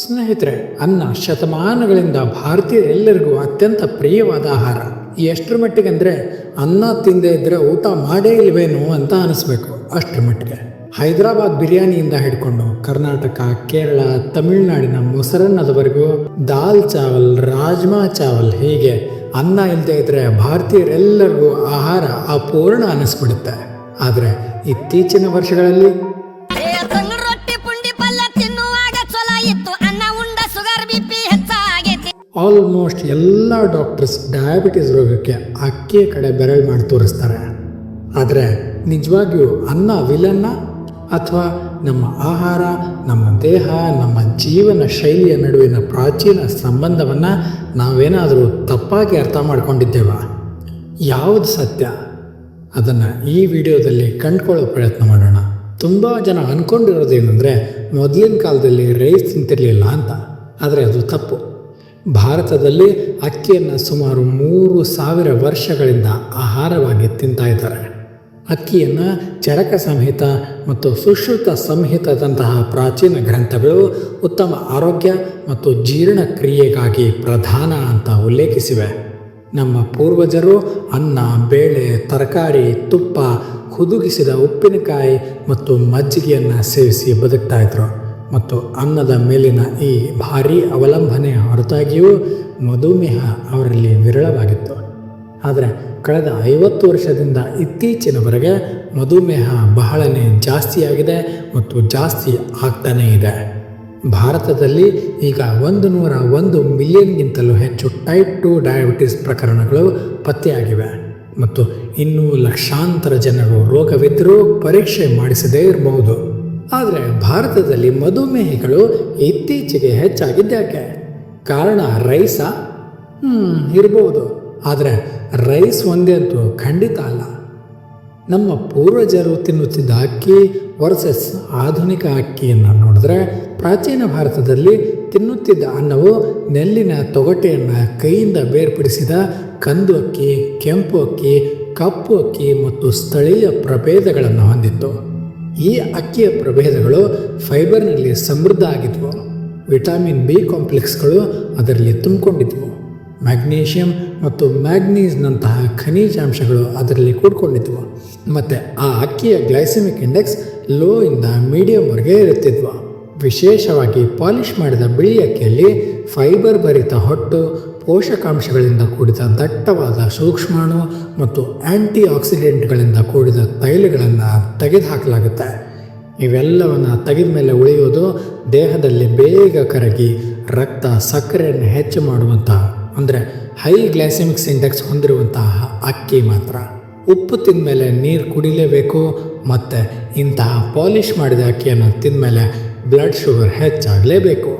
ಸ್ನೇಹಿತರೆ, ಅನ್ನ ಶತಮಾನಗಳಿಂದ ಭಾರತೀಯರೆಲ್ಲರಿಗೂ ಅತ್ಯಂತ ಪ್ರಿಯವಾದ ಆಹಾರ. ಎಷ್ಟರ ಮಟ್ಟಿಗೆ ಅಂದರೆ, ಅನ್ನ ತಿಂದೇ ಇದ್ದರೆ ಊಟ ಮಾಡೇ ಇಲ್ವೇನೋ ಅಂತ ಅನಿಸ್ಬೇಕು. ಅಷ್ಟರ ಮಟ್ಟಿಗೆ. ಹೈದರಾಬಾದ್ ಬಿರಿಯಾನಿಯಿಂದ ಹಿಡ್ಕೊಂಡು ಕರ್ನಾಟಕ, ಕೇರಳ, ತಮಿಳುನಾಡಿನ ಮೊಸರನ್ನದವರೆಗೂ ದಾಲ್ ಚಾವಲ್, ರಾಜ್ಮಾ ಚಾವಲ್ ಹೀಗೆ ಅನ್ನ ಇಲ್ಲದೆ ಇದ್ದರೆ ಭಾರತೀಯರೆಲ್ಲರಿಗೂ ಆಹಾರ ಅಪೂರ್ಣ ಅನಿಸ್ಬಿಡುತ್ತೆ. ಆದರೆ, ಇತ್ತೀಚಿನ ವರ್ಷಗಳಲ್ಲಿ ಆಲ್ಮೋಸ್ಟ್ ಎಲ್ಲ ಡಾಕ್ಟರ್ಸ್ ಡಯಾಬಿಟಿಸ್ ರೋಗಕ್ಕೆ ಅಕ್ಕಿಯ ಕಡೆ ಬೆರಳು ಮಾಡಿ ತೋರಿಸ್ತಾರೆ. ಆದರೆ ನಿಜವಾಗಿಯೂ ಅನ್ನ, ವಿಲನ್ನ ಅಥವಾ ನಮ್ಮ ಆಹಾರ, ನಮ್ಮ ದೇಹ, ನಮ್ಮ ಜೀವನ ಶೈಲಿಯ ನಡುವಿನ ಪ್ರಾಚೀನ ಸಂಬಂಧವನ್ನು ನಾವೇನಾದರೂ ತಪ್ಪಾಗಿ ಅರ್ಥ ಮಾಡ್ಕೊಂಡಿದ್ದೇವಾ? ಯಾವುದು ಸತ್ಯ? ಅದನ್ನು ಈ ವಿಡಿಯೋದಲ್ಲಿ ಕಂಡುಕೊಳ್ಳೋ ಪ್ರಯತ್ನ ಮಾಡೋಣ. ತುಂಬ ಜನ ಅಂದ್ಕೊಂಡಿರೋದೇನೆಂದರೆ ಮೊದಲಿನ ಕಾಲದಲ್ಲಿ ರೈಸ್ ತಿಂತಿರಲಿಲ್ಲ ಅಂತ. ಆದರೆ ಅದು ತಪ್ಪು. ಭಾರತದಲ್ಲಿ ಅಕ್ಕಿಯನ್ನು ಸುಮಾರು ಮೂರು ಸಾವಿರ ವರ್ಷಗಳಿಂದ ಆಹಾರವಾಗಿ ತಿಂತಾ ಇದ್ದಾರೆ. ಅಕ್ಕಿಯನ್ನು ಚರಕ ಸಂಹಿತ ಮತ್ತು ಸುಶ್ರುತ ಸಂಹಿತದಂತಹ ಪ್ರಾಚೀನ ಗ್ರಂಥಗಳು ಉತ್ತಮ ಆರೋಗ್ಯ ಮತ್ತು ಜೀರ್ಣಕ್ರಿಯೆಗಾಗಿ ಪ್ರಧಾನ ಅಂತ ಉಲ್ಲೇಖಿಸಿವೆ. ನಮ್ಮ ಪೂರ್ವಜರು ಅನ್ನ, ಬೇಳೆ, ತರಕಾರಿ, ತುಪ್ಪ, ಹುದುಗಿಸಿದ ಉಪ್ಪಿನಕಾಯಿ ಮತ್ತು ಮಜ್ಜಿಗೆಯನ್ನು ಸೇವಿಸಿ ಬದುಕ್ತಾ ಇದ್ರು. ಮತ್ತು ಅನ್ನದ ಮೇಲಿನ ಈ ಭಾರೀ ಅವಲಂಬನೆ ಹೊರತಾಗಿಯೂ ಮಧುಮೇಹ ಅವರಲ್ಲಿ ವಿರಳವಾಗಿತ್ತು. ಆದರೆ ಕಳೆದ ಐವತ್ತು ವರ್ಷದಿಂದ ಇತ್ತೀಚಿನವರೆಗೆ ಮಧುಮೇಹ ಬಹಳನೇ ಜಾಸ್ತಿಯಾಗಿದೆ ಮತ್ತು ಜಾಸ್ತಿ ಆಗ್ತಾನೇ ಇದೆ. ಭಾರತದಲ್ಲಿ ಈಗ ಒಂದು ನೂರ ಒಂದು ಮಿಲಿಯನ್ಗಿಂತಲೂ ಹೆಚ್ಚು ಟೈಪ್ ಟು ಡಯಾಬಿಟಿಸ್ ಪ್ರಕರಣಗಳು ಪತ್ತೆಯಾಗಿವೆ ಮತ್ತು ಇನ್ನೂ ಲಕ್ಷಾಂತರ ಜನರು ರೋಗವಿದ್ದರೂ ಪರೀಕ್ಷೆ ಮಾಡಿಸದೇ ಇರಬಹುದು. ಆದರೆ ಭಾರತದಲ್ಲಿ ಮಧುಮೇಹಿಗಳು ಇತ್ತೀಚೆಗೆ ಹೆಚ್ಚಾಗಿದ್ದ್ಯಾಕೆ ಕಾರಣ ರೈಸಾ? ಇರ್ಬೋದು. ಆದರೆ ರೈಸ್ ಒಂದೇ ಅಂತೂ ಖಂಡಿತ ಅಲ್ಲ. ನಮ್ಮ ಪೂರ್ವಜರು ತಿನ್ನುತ್ತಿದ್ದ ಅಕ್ಕಿ ವರ್ಸಸ್ ಆಧುನಿಕ ಅಕ್ಕಿಯನ್ನು ನೋಡಿದ್ರೆ ಪ್ರಾಚೀನ ಭಾರತದಲ್ಲಿ ತಿನ್ನುತ್ತಿದ್ದ ಅನ್ನವು ನೆಲ್ಲಿನ ತೊಗಟೆಯನ್ನು ಕೈಯಿಂದ ಬೇರ್ಪಡಿಸಿದ ಕಂದು ಅಕ್ಕಿ, ಕೆಂಪು ಅಕ್ಕಿ, ಕಪ್ಪು ಅಕ್ಕಿ ಮತ್ತು ಸ್ಥಳೀಯ ಪ್ರಭೇದಗಳನ್ನು ಹೊಂದಿತ್ತು. ಈ ಅಕ್ಕಿಯ ಪ್ರಭೇದಗಳು ಫೈಬರ್ನಲ್ಲಿ ಸಮೃದ್ಧ ಆಗಿದ್ವು. ವಿಟಮಿನ್ ಬಿ ಕಾಂಪ್ಲೆಕ್ಸ್ಗಳು ಅದರಲ್ಲಿ ತುಂಬಿಕೊಂಡಿದ್ವು. ಮ್ಯಾಗ್ನೀಷಿಯಂ ಮತ್ತು ಮ್ಯಾಗ್ನೀಸ್ನಂತಹ ಖನಿಜಾಂಶಗಳು ಅದರಲ್ಲಿ ಕೂಡ್ಕೊಂಡಿದ್ವು. ಮತ್ತು ಆ ಅಕ್ಕಿಯ ಗ್ಲೈಸೆಮಿಕ್ ಇಂಡೆಕ್ಸ್ ಲೋ ಇಂದ ಮೀಡಿಯಂವರೆಗೆ ಇರುತ್ತಿದ್ವು. ವಿಶೇಷವಾಗಿ ಪಾಲಿಷ್ ಮಾಡಿದ ಬಿಳಿ ಅಕ್ಕಿಯಲ್ಲಿ ಫೈಬರ್ ಭರಿತ ಹೊಟ್ಟು ಪೋಷಕಾಂಶಗಳಿಂದ ಕೂಡಿದ ದಟ್ಟವಾದ ಸೂಕ್ಷ್ಮಾಣು ಮತ್ತು ಆ್ಯಂಟಿ ಆಕ್ಸಿಡೆಂಟ್ಗಳಿಂದ ಕೂಡಿದ ತೈಲಗಳನ್ನು ತೆಗೆದುಹಾಕಲಾಗುತ್ತೆ. ಇವೆಲ್ಲವನ್ನು ತೆಗೆದ ಮೇಲೆ ಉಳಿಯೋದು ದೇಹದಲ್ಲಿ ಬೇಗ ಕರಗಿ ರಕ್ತ ಸಕ್ಕರೆಯನ್ನು ಹೆಚ್ಚು ಮಾಡುವಂತಹ ಅಂದರೆ ಹೈ ಗ್ಲೈಸೆಮಿಕ್ಸ್ ಇಂಡೆಕ್ಸ್ ಹೊಂದಿರುವಂತಹ ಅಕ್ಕಿ ಮಾತ್ರ. ಉಪ್ಪು ತಿಂದಮೇಲೆ ನೀರು ಕುಡಿಲೇಬೇಕು, ಮತ್ತು ಇಂತಹ ಪಾಲಿಷ್ ಮಾಡಿದ ಅಕ್ಕಿಯನ್ನು ತಿಂದಮೇಲೆ ಬ್ಲಡ್ ಶುಗರ್ ಹೆಚ್ಚಾಗಲೇಬೇಕು.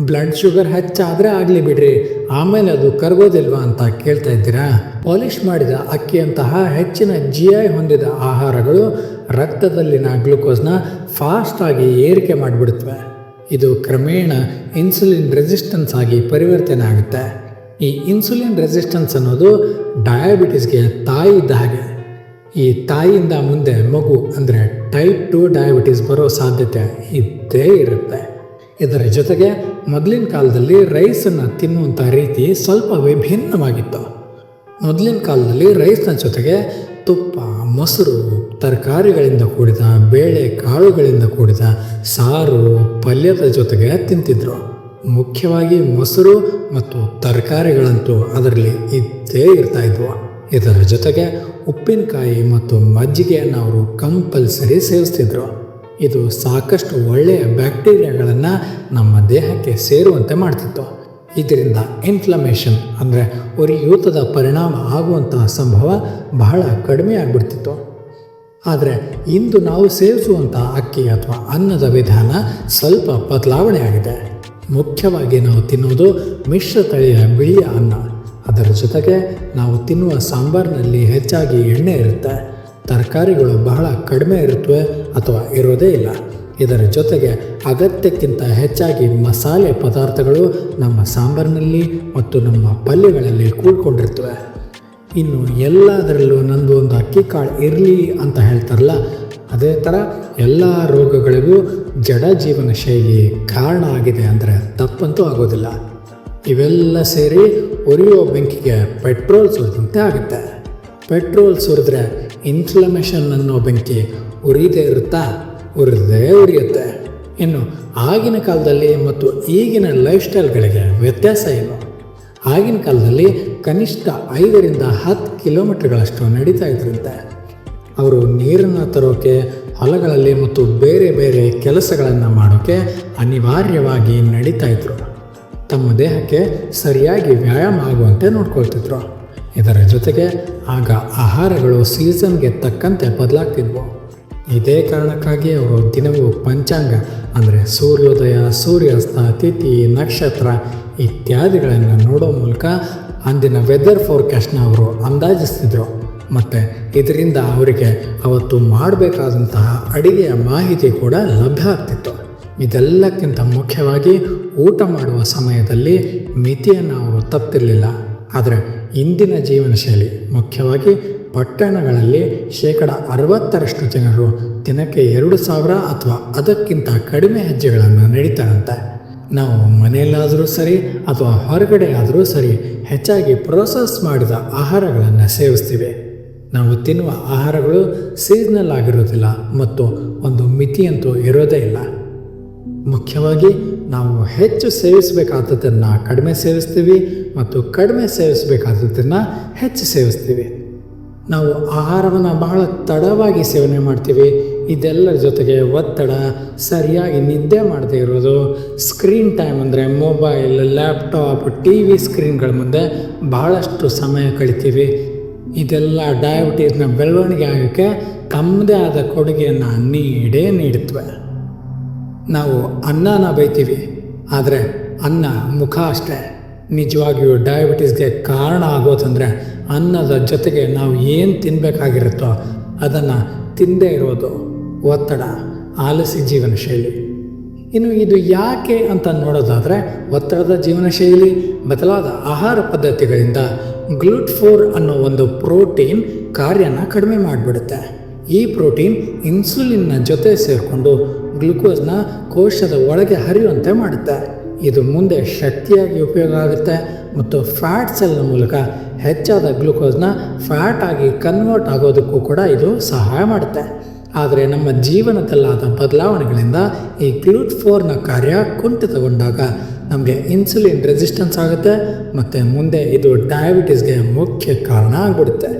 ಬ್ಲಡ್ ಶುಗರ್ ಹೆಚ್ಚಾದರೆ ಆಗಲಿ ಬಿಡ್ರಿ. ಆಮೇಲೆ ಅದು ಕರಗೋದಿಲ್ವಾ ಅಂತ ಕೇಳ್ತಾ ಇದ್ದೀರಾ? ಪಾಲಿಷ್ ಮಾಡಿದ ಅಕ್ಕಿಯಂತಹ ಹೆಚ್ಚಿನ ಜಿ ಐ ಹೊಂದಿದ ಆಹಾರಗಳು ರಕ್ತದಲ್ಲಿನ ಗ್ಲುಕೋಸ್ನ ಫಾಸ್ಟಾಗಿ ಏರಿಕೆ ಮಾಡಿಬಿಡುತ್ತವೆ. ಇದು ಕ್ರಮೇಣ ಇನ್ಸುಲಿನ್ ರೆಸಿಸ್ಟೆನ್ಸ್ ಆಗಿ ಪರಿವರ್ತನೆ ಆಗುತ್ತೆ. ಈ ಇನ್ಸುಲಿನ್ ರೆಸಿಸ್ಟೆನ್ಸ್ ಅನ್ನೋದು ಡಯಾಬಿಟಿಸ್ಗೆ ತಾಯಿ ಇದ್ದ ಹಾಗೆ. ಈ ತಾಯಿಯಿಂದ ಮುಂದೆ ಮಗು ಅಂದರೆ ಟೈಪ್ ಟು ಡಯಾಬಿಟಿಸ್ ಬರೋ ಸಾಧ್ಯತೆ ಇದ್ದೇ ಇರುತ್ತೆ. ಇದರ ಜೊತೆಗೆ ಮೊದಲಿನ ಕಾಲದಲ್ಲಿ ರೈಸನ್ನು ತಿನ್ನುವಂಥ ರೀತಿ ಸ್ವಲ್ಪ ವಿಭಿನ್ನವಾಗಿತ್ತು ಮೊದಲಿನ ಕಾಲದಲ್ಲಿ ರೈಸ್ನ ಜೊತೆಗೆ ತುಪ್ಪ, ಮೊಸರು, ತರಕಾರಿಗಳಿಂದ ಕೂಡಿದ, ಬೇಳೆ ಕಾಳುಗಳಿಂದ ಕೂಡಿದ ಸಾರು, ಪಲ್ಯದ ಜೊತೆಗೆ ತಿಂತಿದ್ರು. ಮುಖ್ಯವಾಗಿ ಮೊಸರು ಮತ್ತು ತರಕಾರಿಗಳಂತೂ ಅದರಲ್ಲಿ ಇದ್ದೇ ಇರ್ತಾ ಇದ್ವು. ಇದರ ಜೊತೆಗೆ ಉಪ್ಪಿನಕಾಯಿ ಮತ್ತು ಮಜ್ಜಿಗೆಯನ್ನು ಅವರು ಕಂಪಲ್ಸರಿ ಸೇವಿಸ್ತಿದ್ರು. ಇದು ಸಾಕಷ್ಟು ಒಳ್ಳೆಯ ಬ್ಯಾಕ್ಟೀರಿಯಾಗಳನ್ನು ನಮ್ಮ ದೇಹಕ್ಕೆ ಸೇರುವಂತೆ ಮಾಡ್ತಿತ್ತು. ಇದರಿಂದ ಇನ್ಫ್ಲಮೇಷನ್ ಅಂದರೆ ಉರಿಯೂತದ ಪರಿಣಾಮ ಆಗುವಂತಹ ಸಂಭವ ಬಹಳ ಕಡಿಮೆ ಆಗಿಬಿಡ್ತಿತ್ತು. ಆದರೆ ಇಂದು ನಾವು ಸೇವಿಸುವಂಥ ಅಕ್ಕಿ ಅಥವಾ ಅನ್ನದ ವಿಧಾನ ಸ್ವಲ್ಪ ಬದಲಾವಣೆ ಆಗಿದೆ. ಮುಖ್ಯವಾಗಿ ನಾವು ತಿನ್ನುವುದು ಮಿಶ್ರ ತಳಿಯ ಬಿಳಿಯ ಅನ್ನ. ಅದರ ಜೊತೆಗೆ ನಾವು ತಿನ್ನುವ ಸಾಂಬಾರಿನಲ್ಲಿ ಹೆಚ್ಚಾಗಿ ಎಣ್ಣೆ ಇರುತ್ತೆ. ತರಕಾರಿಗಳು ಬಹಳ ಕಡಿಮೆ ಇರುತ್ತವೆ ಅಥವಾ ಇರೋದೇ ಇಲ್ಲ. ಇದರ ಜೊತೆಗೆ ಅಗತ್ಯಕ್ಕಿಂತ ಹೆಚ್ಚಾಗಿ ಮಸಾಲೆ ಪದಾರ್ಥಗಳು ನಮ್ಮ ಸಾಂಬಾರಿನಲ್ಲಿ ಮತ್ತು ನಮ್ಮ ಪಲ್ಯಗಳಲ್ಲಿ ಕೂಡ್ಕೊಂಡಿರ್ತವೆ. ಇನ್ನು ಎಲ್ಲದರಲ್ಲೂ ನಂದು ಒಂದು ಅಕ್ಕಿ ಕಾಳು ಇರಲಿ ಅಂತ ಹೇಳ್ತಾರಲ್ಲ, ಅದೇ ಥರ ಎಲ್ಲ ರೋಗಗಳಿಗೂ ಜಡ ಜೀವನ ಶೈಲಿ ಕಾರಣ ಆಗಿದೆ ಅಂದರೆ ತಪ್ಪಂತೂ ಆಗೋದಿಲ್ಲ. ಇವೆಲ್ಲ ಸೇರಿ ಉರಿಯೋ ಬೆಂಕಿಗೆ ಪೆಟ್ರೋಲ್ ಸುರಿದಂತೆ ಆಗುತ್ತೆ. ಪೆಟ್ರೋಲ್ ಸುರಿದ್ರೆ ಇನ್ಫ್ಲಮೇಷನ್ ಅನ್ನೋ ಬೆಂಕಿ ಉರಿದೇ ಇರುತ್ತಾ? ಉರಿದೇ ಉರಿಯುತ್ತೆ. ಇನ್ನು ಆಗಿನ ಕಾಲದಲ್ಲಿ ಮತ್ತು ಈಗಿನ ಲೈಫ್ ಸ್ಟೈಲ್ಗಳಿಗೆ ವ್ಯತ್ಯಾಸ ಏನು? ಆಗಿನ ಕಾಲದಲ್ಲಿ ಕನಿಷ್ಠ ಐದರಿಂದ ಹತ್ತು ಕಿಲೋಮೀಟರ್ಗಳಷ್ಟು ನಡೀತಾ ಇದ್ರಂತೆ. ಅವರು ನೀರನ್ನು ತರೋಕೆ, ಹೊಲಗಳಲ್ಲಿ ಮತ್ತು ಬೇರೆ ಬೇರೆ ಕೆಲಸಗಳನ್ನು ಮಾಡೋಕ್ಕೆ ಅನಿವಾರ್ಯವಾಗಿ ನಡೀತಾ ಇದ್ರು. ತಮ್ಮ ದೇಹಕ್ಕೆ ಸರಿಯಾಗಿ ವ್ಯಾಯಾಮ ಆಗುವಂತೆ ನೋಡ್ಕೊಳ್ತಿದ್ರು. ಇದರ ಜೊತೆಗೆ ಆಗ ಆಹಾರಗಳು ಸೀಸನ್ಗೆ ತಕ್ಕಂತೆ ಬದಲಾಗ್ತಿದ್ವು. ಇದೇ ಕಾರಣಕ್ಕಾಗಿ ಅವರು ದಿನವೂ ಪಂಚಾಂಗ ಅಂದರೆ ಸೂರ್ಯೋದಯ, ಸೂರ್ಯಾಸ್ತ, ತಿಥಿ, ನಕ್ಷತ್ರ ಇತ್ಯಾದಿಗಳನ್ನು ನೋಡೋ ಮೂಲಕ ಅಂದಿನ ವೆದರ್ ಫೋರ್ಕಾಸ್ಟ್ನ ಅವರು ಅಂದಾಜಿಸ್ತಿದ್ರು. ಮತ್ತು ಇದರಿಂದ ಅವರಿಗೆ ಅವತ್ತು ಮಾಡಬೇಕಾದಂತಹ ಅಡಿಗೆಯ ಮಾಹಿತಿ ಕೂಡ ಲಭ್ಯ ಆಗ್ತಿತ್ತು. ಇದೆಲ್ಲಕ್ಕಿಂತ ಮುಖ್ಯವಾಗಿ ಊಟ ಮಾಡುವ ಸಮಯದಲ್ಲಿ ಮಿತಿಯನ್ನು ಅವರು ತಪ್ಪಿರಲಿಲ್ಲ ಆದರೆ ಇಂದಿನ ಜೀವನ ಶೈಲಿ ಮುಖ್ಯವಾಗಿ ಪಟ್ಟಣಗಳಲ್ಲಿ ಶೇಕಡ ಅರವತ್ತರಷ್ಟು ಜನರು ದಿನಕ್ಕೆ ಎರಡು ಸಾವಿರ ಅಥವಾ ಅದಕ್ಕಿಂತ ಕಡಿಮೆ ಹೆಜ್ಜೆಗಳನ್ನು ನಡೀತಾರಂತೆ ನಾವು ಮನೆಯಲ್ಲಾದರೂ ಸರಿ ಅಥವಾ ಹೊರಗಡೆ ಆದರೂ ಸರಿ ಹೆಚ್ಚಾಗಿ ಪ್ರೋಸೆಸ್ ಮಾಡಿದ ಆಹಾರಗಳನ್ನು ಸೇವಿಸ್ತೀವಿ. ನಾವು ತಿನ್ನುವ ಆಹಾರಗಳು ಸೀಸ್ನಲ್ ಆಗಿರೋದಿಲ್ಲ ಮತ್ತು ಒಂದು ಮಿತಿಯಂತೂ ಇರೋದೇ ಇಲ್ಲ. ಮುಖ್ಯವಾಗಿ ನಾವು ಹೆಚ್ಚು ಸೇವಿಸಬೇಕಾದದನ್ನು ಕಡಿಮೆ ಸೇವಿಸ್ತೀವಿ ಮತ್ತು ಕಡಿಮೆ ಸೇವಿಸಬೇಕಾದದ್ದನ್ನು ಹೆಚ್ಚು ಸೇವಿಸ್ತೀವಿ. ನಾವು ಆಹಾರವನ್ನು ಬಹಳ ತಡವಾಗಿ ಸೇವನೆ ಮಾಡ್ತೀವಿ. ಇದೆಲ್ಲರ ಜೊತೆಗೆ ಒತ್ತಡ, ಸರಿಯಾಗಿ ನಿದ್ದೆ ಮಾಡದೇ ಇರೋದು ಸ್ಕ್ರೀನ್ ಟೈಮ್ ಅಂದರೆ ಮೊಬೈಲ್ ಲ್ಯಾಪ್ಟಾಪ್ ಟಿ ವಿ ಸ್ಕ್ರೀನ್ಗಳ ಮುಂದೆ ಬಹಳಷ್ಟು ಸಮಯ ಕಳಿತೀವಿ. ಇದೆಲ್ಲ ಡಯಾಬಿಟೀಸ್ನ ಬೆಳವಣಿಗೆ ಆಗೋಕ್ಕೆ ತಮ್ಮದೇ ಆದ ಕೊಡುಗೆಯನ್ನು ನೀಡೇ ನೀಡುತ್ತವೆ. ನಾವು ಅನ್ನನ ಬೈತೀವಿ, ಆದರೆ ಅನ್ನ ಮುಖ ಅಷ್ಟೇ. ನಿಜವಾಗಿಯೂ ಡಯಾಬಿಟೀಸ್ಗೆ ಕಾರಣ ಆಗೋದಂದರೆ ಅನ್ನದ ಜೊತೆಗೆ ನಾವು ಏನು ತಿನ್ನಬೇಕಾಗಿರುತ್ತೋ ಅದನ್ನು ತಿಂದೇ ಇರೋದು ಒತ್ತಡ, ಆಲಸಿ ಜೀವನ ಶೈಲಿ ಇನ್ನು ಇದು ಯಾಕೆ ಅಂತ ನೋಡೋದಾದರೆ ಒತ್ತಡದ ಜೀವನ ಶೈಲಿ ಬದಲಾದ ಆಹಾರ ಪದ್ಧತಿಗಳಿಂದ ಗ್ಲೂಟ್ ಫೋರ್ ಅನ್ನೋ ಒಂದು ಪ್ರೋಟೀನ್ ಕಾರ್ಯನ ಕಡಿಮೆ ಮಾಡಿಬಿಡುತ್ತೆ. ಈ ಪ್ರೋಟೀನ್ ಇನ್ಸುಲಿನ್ನ ಜೊತೆ ಸೇರಿಕೊಂಡು ಗ್ಲುಕೋಸ್ನ ಕೋಶದ ಒಳಗೆ ಹರಿಯುವಂತೆ ಮಾಡುತ್ತೆ. ಇದು ಮುಂದೆ ಶಕ್ತಿಯಾಗಿ ಉಪಯೋಗ ಆಗುತ್ತೆ ಮತ್ತು ಫ್ಯಾಟ್ ಸೆಲ್ನ ಮೂಲಕ ಹೆಚ್ಚಾದ ಗ್ಲುಕೋಸ್ನ ಫ್ಯಾಟ್ ಆಗಿ ಕನ್ವರ್ಟ್ ಆಗೋದಕ್ಕೂ ಕೂಡ ಇದು ಸಹಾಯ ಮಾಡುತ್ತೆ. ಆದರೆ ನಮ್ಮ ಜೀವನದಲ್ಲಾದ ಬದಲಾವಣೆಗಳಿಂದ ಈ ಗ್ಲೂಟ್ ಫೋರ್ನ ಕಾರ್ಯ ಕುಂಠಿತಗೊಂಡಾಗ ನಮಗೆ ಇನ್ಸುಲಿನ್ ರೆಸಿಸ್ಟೆನ್ಸ್ ಆಗುತ್ತೆ ಮತ್ತು ಮುಂದೆ ಇದು ಡಯಾಬಿಟೀಸ್ಗೆ ಮುಖ್ಯ ಕಾರಣ ಆಗಿಬಿಡುತ್ತೆ.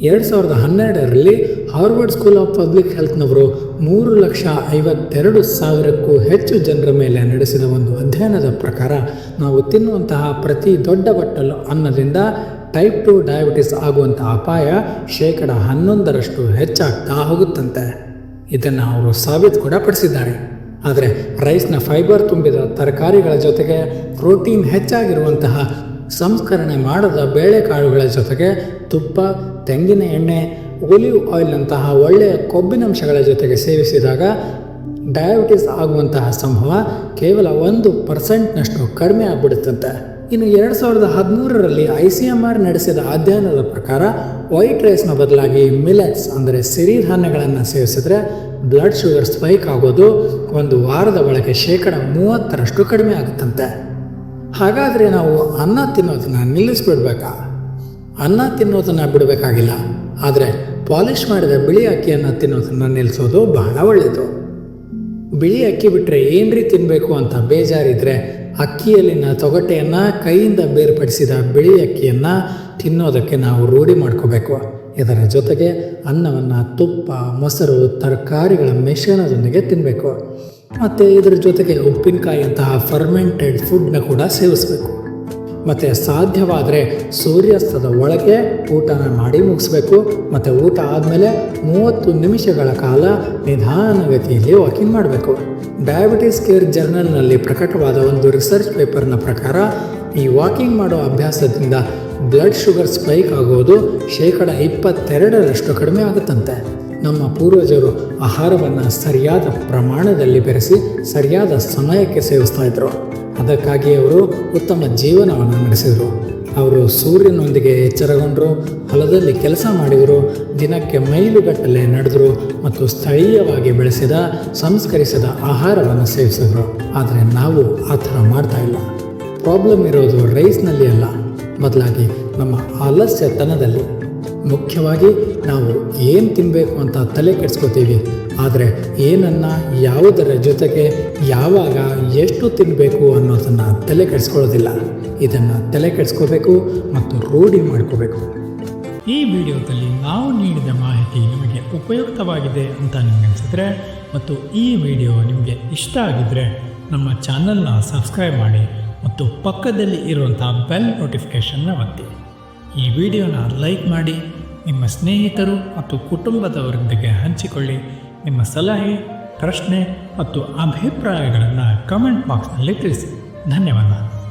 ಎರಡು ಸಾವಿರದ ಹನ್ನೆರಡರಲ್ಲಿ ಹಾರ್ವರ್ಡ್ ಸ್ಕೂಲ್ ಆಫ್ ಪಬ್ಲಿಕ್ ಹೆಲ್ತ್ನವರು ಮೂರು ಲಕ್ಷ ಐವತ್ತೆರಡು ಸಾವಿರಕ್ಕೂ ಹೆಚ್ಚು ಜನರ ಮೇಲೆ ನಡೆಸಿದ ಒಂದು ಅಧ್ಯಯನದ ಪ್ರಕಾರ ನಾವು ತಿನ್ನುವಂತಹ ಪ್ರತಿ ದೊಡ್ಡ ಬಟ್ಟಲು ಅನ್ನದಿಂದ ಟೈಪ್ ಟು ಡಯಾಬಿಟಿಸ್ ಆಗುವಂಥ ಅಪಾಯ ಶೇಕಡ ಹನ್ನೊಂದರಷ್ಟು ಹೆಚ್ಚಾಗ್ತಾ ಹೋಗುತ್ತಂತೆ. ಇದನ್ನು ಅವರು ಸಾಬೀತು ಕೂಡ ಪಡಿಸಿದ್ದಾರೆ. ಆದರೆ ರೈಸ್ನ ಫೈಬರ್ ತುಂಬಿದ ತರಕಾರಿಗಳ ಜೊತೆಗೆ ಪ್ರೋಟೀನ್ ಹೆಚ್ಚಾಗಿರುವಂತಹ ಸಂಸ್ಕರಣೆ ಮಾಡದ ಬೇಳೆಕಾಳುಗಳ ಜೊತೆಗೆ ತುಪ್ಪ, ತೆಂಗಿನ ಎಣ್ಣೆ ಒಲಿವ್ ಆಯಿಲ್ನಂತಹ ಒಳ್ಳೆಯ ಕೊಬ್ಬಿನಂಶಗಳ ಜೊತೆಗೆ ಸೇವಿಸಿದಾಗ ಡಯಾಬಿಟಿಸ್ ಆಗುವಂತಹ ಸಂಭವ ಕೇವಲ ಒಂದು ಪರ್ಸೆಂಟ್ನಷ್ಟು ಕಡಿಮೆ ಆಗಿಬಿಡುತ್ತಂತೆ. ಇನ್ನು ಎರಡು ಸಾವಿರದ ಹದಿಮೂರರಲ್ಲಿ ಐ ಸಿ ಎಂ ಆರ್ ನಡೆಸಿದ ಅಧ್ಯಯನದ ಪ್ರಕಾರ ವೈಟ್ ರೈಸ್ನ ಬದಲಾಗಿ ಮಿಲೆಟ್ಸ್ ಅಂದರೆ ಸಿರಿಧಾನ್ಯಗಳನ್ನು ಸೇವಿಸಿದ್ರೆ ಬ್ಲಡ್ ಶುಗರ್ ಸ್ಪೈಕ್ ಆಗೋದು ಒಂದು ವಾರದ ಒಳಗೆ ಶೇಕಡ ಮೂವತ್ತರಷ್ಟು ಕಡಿಮೆ ಆಗುತ್ತಂತೆ. ಹಾಗಾದರೆ ನಾವು ಅನ್ನ ತಿನ್ನೋದನ್ನು ನಿಲ್ಲಿಸ್ಬಿಡ್ಬೇಕಾ? ಅನ್ನ ತಿನ್ನೋದನ್ನು ಬಿಡಬೇಕಾಗಿಲ್ಲ. ಆದರೆ ಪಾಲಿಷ್ ಮಾಡಿದ ಬಿಳಿ ಅಕ್ಕಿಯನ್ನು ತಿನ್ನೋದನ್ನು ನಿಲ್ಲಿಸೋದು ಬಹಳ ಒಳ್ಳೆಯದು ಬಿಳಿ ಅಕ್ಕಿ ಬಿಟ್ಟರೆ ಏನ್ರಿ ತಿನ್ನಬೇಕು ಅಂತ ಬೇಜಾರಿದ್ರೆ ಅಕ್ಕಿಯಲ್ಲಿನ ತೊಗಟೆಯನ್ನು ಕೈಯಿಂದ ಬೇರ್ಪಡಿಸಿದ ಬಿಳಿ ಅಕ್ಕಿಯನ್ನು ತಿನ್ನೋದಕ್ಕೆ ನಾವು ರೂಢಿ ಮಾಡ್ಕೋಬೇಕು. ಇದರ ಜೊತೆಗೆ ಅನ್ನವನ್ನು, ತುಪ್ಪ, ಮೊಸರು, ತರಕಾರಿಗಳ ಮಿಶ್ರಣದೊಂದಿಗೆ ತಿನ್ನಬೇಕು ಮತ್ತು ಇದರ ಜೊತೆಗೆ ಉಪ್ಪಿನಕಾಯಿಯಂತಹ ಫರ್ಮೆಂಟೆಡ್ ಫುಡ್ನ ಕೂಡ ಸೇವಿಸಬೇಕು. ಮತ್ತು ಸಾಧ್ಯವಾದರೆ ಸೂರ್ಯಾಸ್ತದ ಒಳಗೆ ಊಟನ ಮಾಡಿ ಮುಗಿಸ್ಬೇಕು. ಮತ್ತು ಊಟ ಆದಮೇಲೆ ಮೂವತ್ತು ನಿಮಿಷಗಳ ಕಾಲ ನಿಧಾನಗತಿಯಲ್ಲಿ ವಾಕಿಂಗ್ ಮಾಡಬೇಕು. ಡಯಾಬಿಟಿಸ್ ಕೇರ್ ಜರ್ನಲ್ನಲ್ಲಿ ಪ್ರಕಟವಾದ ಒಂದು ರಿಸರ್ಚ್ ಪೇಪರ್ನ ಪ್ರಕಾರ ಈ ವಾಕಿಂಗ್ ಮಾಡೋ ಅಭ್ಯಾಸದಿಂದ ಬ್ಲಡ್ ಶುಗರ್ ಸ್ಪೈಕ್ ಆಗೋದು ಶೇಕಡ ಇಪ್ಪತ್ತೆರಡರಷ್ಟು ಕಡಿಮೆ ಆಗುತ್ತಂತೆ. ನಮ್ಮ ಪೂರ್ವಜರು ಆಹಾರವನ್ನು ಸರಿಯಾದ ಪ್ರಮಾಣದಲ್ಲಿ ಬೆರೆಸಿ ಸರಿಯಾದ ಸಮಯಕ್ಕೆ ಸೇವಿಸ್ತಾ ಇದ್ರು. ಅದಕ್ಕಾಗಿ ಅವರು ಉತ್ತಮ ಜೀವನವನ್ನು ನಡೆಸಿದರು. ಅವರು ಸೂರ್ಯನೊಂದಿಗೆ ಎಚ್ಚರಗೊಂಡರು, ಹೊಲದಲ್ಲಿ ಕೆಲಸ ಮಾಡಿದರು, ದಿನಕ್ಕೆ ಮೈಲುಗಟ್ಟಲೆ ನಡೆದರು ಮತ್ತು ಸ್ಥಳೀಯವಾಗಿ ಬೆಳೆಸಿದ, ಸಂಸ್ಕರಿಸಿದ ಆಹಾರವನ್ನು ಸೇವಿಸಿದರು. ಆದರೆ ನಾವು ಆ ಥರ ಮಾಡ್ತಾ ಇಲ್ಲ. ಪ್ರಾಬ್ಲಮ್ ಇರೋದು ರೈಸ್ನಲ್ಲಿ ಅಲ್ಲ. ಬದಲಾಗಿ ನಮ್ಮ ಆಲಸ್ಯತನದಲ್ಲಿ. ಮುಖ್ಯವಾಗಿ ನಾವು ಏನು ತಿನ್ನಬೇಕು ಅಂತ ತಲೆ ಕೆಡಿಸ್ಕೋತೀವಿ. ಆದರೆ ಏನನ್ನು ಯಾವುದರ ಜೊತೆಗೆ ಯಾವಾಗ ಎಷ್ಟು ತಿನ್ನಬೇಕು ಅನ್ನೋದನ್ನು ತಲೆ ಕೆಡಿಸ್ಕೊಳ್ಳೋದಿಲ್ಲ. ಇದನ್ನು ತಲೆ ಕೆಡಿಸ್ಕೋಬೇಕು ಮತ್ತು ರೂಢಿ ಮಾಡ್ಕೋಬೇಕು. ಈ ವಿಡಿಯೋದಲ್ಲಿ ನಾವು ನೀಡಿದ ಮಾಹಿತಿ ನಿಮಗೆ ಉಪಯುಕ್ತವಾಗಿದೆ ಅಂತ ನಿಮಗೆ ಅನಿಸಿದ್ರೆ ಮತ್ತು ಈ ವಿಡಿಯೋ ನಿಮಗೆ ಇಷ್ಟ ಆಗಿದ್ದರೆ ನಮ್ಮ ಚಾನಲ್ನ ಸಬ್ಸ್ಕ್ರೈಬ್ ಮಾಡಿ ಮತ್ತು ಪಕ್ಕದಲ್ಲಿ ಇರುವಂಥ ಬೆಲ್ ನೋಟಿಫಿಕೇಷನ್ನ ಒತ್ತಿ. ಈ ವಿಡಿಯೋನ ಲೈಕ್ ಮಾಡಿ ನಿಮ್ಮ ಸ್ನೇಹಿತರು ಮತ್ತು ಕುಟುಂಬದವರೊಂದಿಗೆ ಹಂಚಿಕೊಳ್ಳಿ. ನಿಮ್ಮ ಸಲಹೆ ಪ್ರಶ್ನೆ ಮತ್ತು ಅಭಿಪ್ರಾಯಗಳನ್ನು ಕಮೆಂಟ್ ಬಾಕ್ಸ್ನಲ್ಲಿ ತಿಳಿಸಿ. ಧನ್ಯವಾದ